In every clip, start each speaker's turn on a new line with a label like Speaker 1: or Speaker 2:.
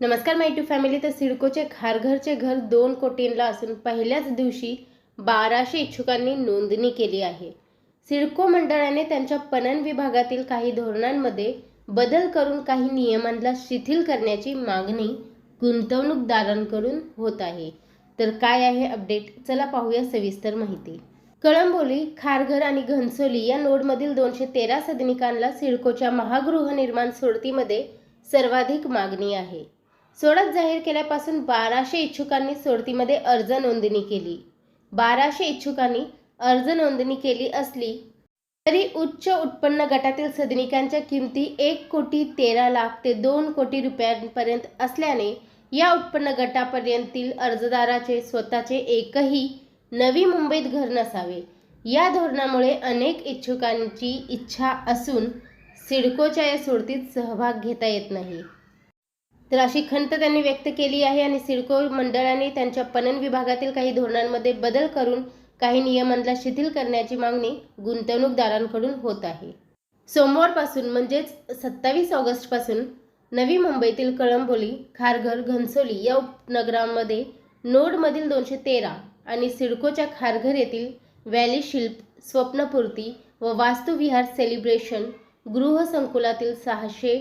Speaker 1: नमस्कार माय to family तर सिडकोचे खारघरचे घर दोन कोटींला असून पहिल्याच दिवशी बाराशे इच्छुकांनी नोंदणी केली आहे. सिडको मंडळाने त्यांच्या पणन विभागातील काही धोरणांमध्ये बदल करून काही नियमांना शिथिल करण्याची मागणी गुंतवणूकदारांकडून होत आहे. तर काय आहे अपडेट चला पाहूया सविस्तर माहिती. कळंबोली खारघर आणि घनसोली या नोडमधील दोनशे तेरा सदनिकांना सिडकोच्या महागृहनिर्माण सोडतीमध्ये सर्वाधिक मागणी आहे. सोडत जाहीर केल्यापासून बाराशे इच्छुकांनी सोडतीमध्ये अर्ज नोंदणी केली. बाराशे इच्छुकांनी अर्ज नोंदणी केली असली तरी उच्च उत्पन्न गटातील सदनिकांच्या किमती एक कोटी तेरा लाख ते दोन कोटी रुपयांपर्यंत असल्याने या उत्पन्न गटापर्यंतील अर्जदाराचे स्वतःचे एकही नवी मुंबईत घर नसावे. या धोरणामुळे अनेक इच्छुकांची इच्छा असून सिडकोच्या या सोडतीत सहभाग घेता येत नाही. तर अशी खंत त्यांनी व्यक्त केली आहे आणि सिडको मंडळाने त्यांच्या पणन विभागातील काही धोरणांमध्ये बदल करून काही नियमांना शिथिल करण्याची मागणी गुंतवणूकदारांकडून होत आहे. सोमवारपासून म्हणजेच सत्तावीस ऑगस्टपासून नवी मुंबईतील कळंबोली खारघर घनसोली या उपनगरांमध्ये नोडमधील दोनशे तेरा आणि सिडकोच्या खारघर येथील व्हॅली शिल्प स्वप्नपूर्ती व वास्तुविहार सेलिब्रेशन गृहसंकुलातील सहाशे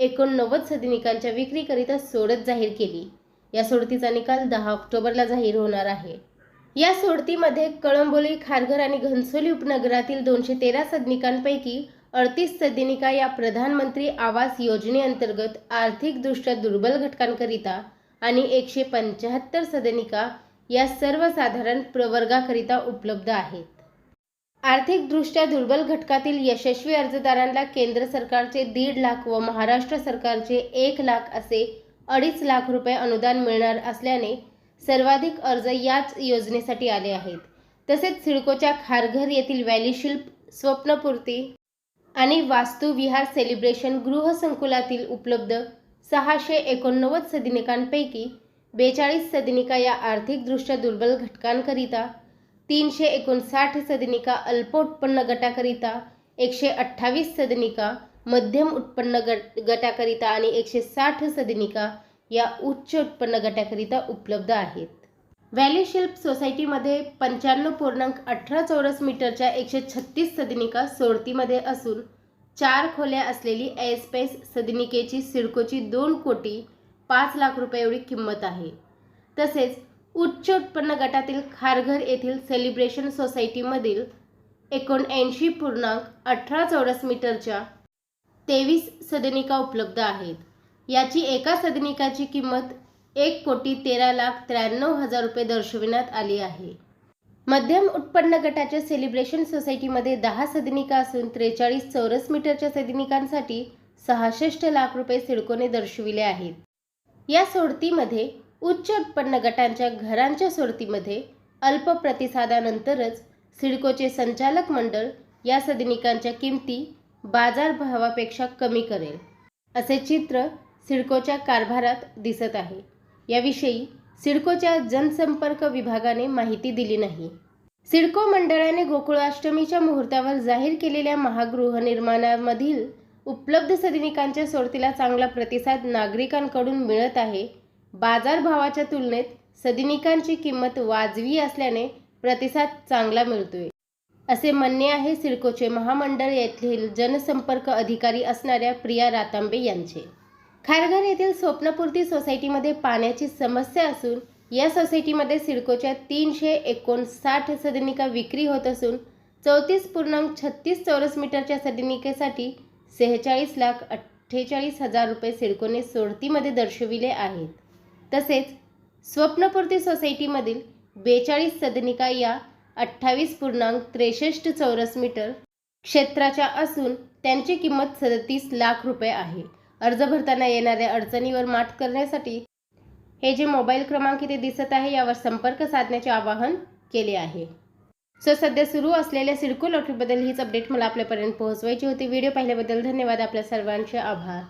Speaker 1: एकोणनव्वद सदनिकांच्या विक्रीकरिता सोडत जाहीर केली. या सोडतीचा निकाल दहा ऑक्टोबरला जाहीर होणार आहे. या सोडतीमध्ये कळंबोली खारघर आणि घनसोली उपनगरातील दोनशे तेरा सदनिकांपैकी अडतीस सदनिका या प्रधानमंत्री आवास योजनेअंतर्गत आर्थिकदृष्ट्या दुर्बल घटकांकरिता आणि एकशे पंच्याहत्तर सदनिका या सर्वसाधारण प्रवर्गाकरिता उपलब्ध आहेत. आर्थिकदृष्ट्या दुर्बल घटकातील यशस्वी अर्जदारांना केंद्र सरकारचे दीड लाख व महाराष्ट्र सरकारचे एक लाख असे अडीच लाख रुपये अनुदान मिळणार असल्याने सर्वाधिक अर्ज याच योजनेसाठी आले आहेत. तसेच सिडकोच्या खारघर येथील व्हॅली शिल्प स्वप्नपूर्ती आणि वास्तुविहार सेलिब्रेशन गृहसंकुलातील उपलब्ध सहाशे एकोणनव्वद सदनिकांपैकी बेचाळीस सदनिका या आर्थिकदृष्ट्या दुर्बल घटकांकरिता तीनशे एकोणसाठ सदनिका अल्प उत्पन्न गटाकरिता एकशे अठ्ठावीस सदनिका मध्यम उत्पन्न गट गटाकरिता आणि एकशे साठ सदनिका या उच्च उत्पन्न गटाकरिता उपलब्ध आहेत. व्हॅली शिल्प सोसायटीमध्ये पंच्याण्णव पूर्णांक अठरा चौरस मीटरच्या एकशे छत्तीस सदनिका सोडतीमध्ये असून चार खोल्या असलेली एस्पेस सदनिकेची सिडकोची दोन कोटी पाच लाख रुपये एवढी किंमत आहे. तसेच उच्च उत्पन्न गटातील खारघर येथील सेलिब्रेशन सोसायटीमधील एकोणऐंशी पूर्णांक अठरा चौरस मीटरच्या तेवीस सदनिका उपलब्ध आहेत. याची एका सदनिकाची किंमत एक कोटी तेरा लाख त्र्याण्णव हजार रुपये दर्शविण्यात आली आहे. मध्यम उत्पन्न गटाच्या सेलिब्रेशन सोसायटीमध्ये दहा सदनिका असून त्रेचाळीस चौरस मीटरच्या सदनिकांसाठी सहासष्ट लाख रुपये सिडकोने दर्शविले आहेत. या सोडतीमध्ये उच्च उत्पन्न गटांच्या घरांच्या सोडतीमध्ये अल्प प्रतिसादानंतरच सिडकोचे संचालक मंडळ या सदनिकांच्या किमती बाजारभावापेक्षा कमी करेल असे चित्र सिडकोच्या कारभारात दिसत आहे. याविषयी सिडकोच्या जनसंपर्क विभागाने माहिती दिली नाही. सिडको मंडळाने गोकुळाष्टमीच्या मुहूर्तावर जाहीर केलेल्या महागृहनिर्माणामधील उपलब्ध सदनिकांच्या सोडतीला चांगला प्रतिसाद नागरिकांकडून मिळत आहे बाजारभावाच्या तुलनेत सदनिकांची किंमत वाजवी असल्याने प्रतिसाद चांगला मिळतोय. असे म्हणणे आहे सिडकोचे महामंडळ येथील जनसंपर्क अधिकारी असणाऱ्या प्रिया रातांबे यांचे. खारघर येथील स्वप्नपूर्ती सोसायटीमध्ये पाण्याची समस्या असून या सोसायटीमध्ये सिडकोच्या तीनशे एकोणसाठ सदनिका विक्री होत असून चौतीस पूर्णांक छत्तीस चौरस मीटरच्या सदनिकेसाठी सेहेचाळीस लाख अठ्ठेचाळीस हजार रुपये सिडकोने सोडतीमध्ये दर्शविले आहेत. तसेच स्वप्नपूर्ती सोसायटीमधील बेचाळीस सदनिका या अठ्ठावीस पूर्णांक त्रेसष्ट चौरस मीटर क्षेत्राच्या असून त्यांची किंमत सदतीस लाख रुपये आहे. अर्ज भरताना येणाऱ्या अडचणीवर मात करण्यासाठी हे जे मोबाईल क्रमांक इथे दिसत आहे यावर संपर्क साधण्याचे आवाहन केले आहे. सो सध्या सुरू असलेल्या सिडको लॉटरीबद्दल हीच अपडेट मला आपल्यापर्यंत पोहोचवायची होती. व्हिडिओ पाहिल्याबद्दल धन्यवाद. आपल्या सर्वांचे आभार.